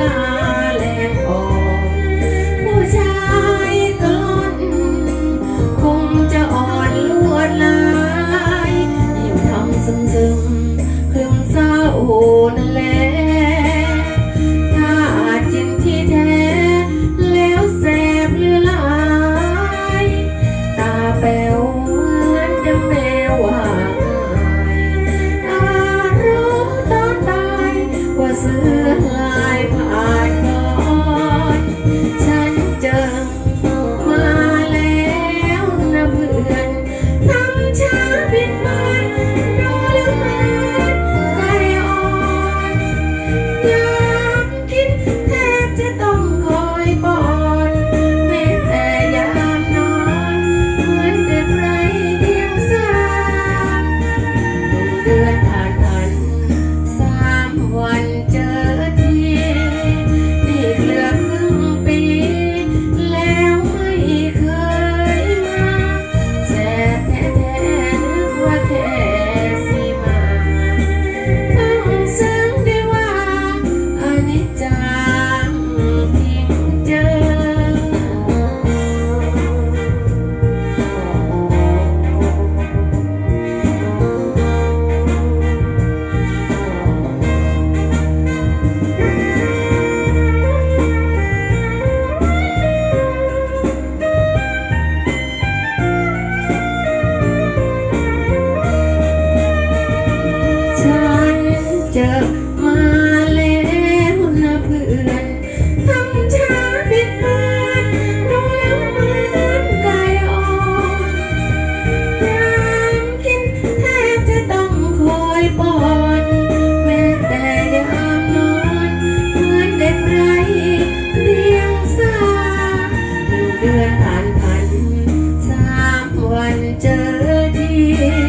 ลาแหลมอผู้ชายกลอนคงจะอ่อนลวดลายยิ่งทำซึมซึมคลึมเศร้านั่นแหละ the. เจอที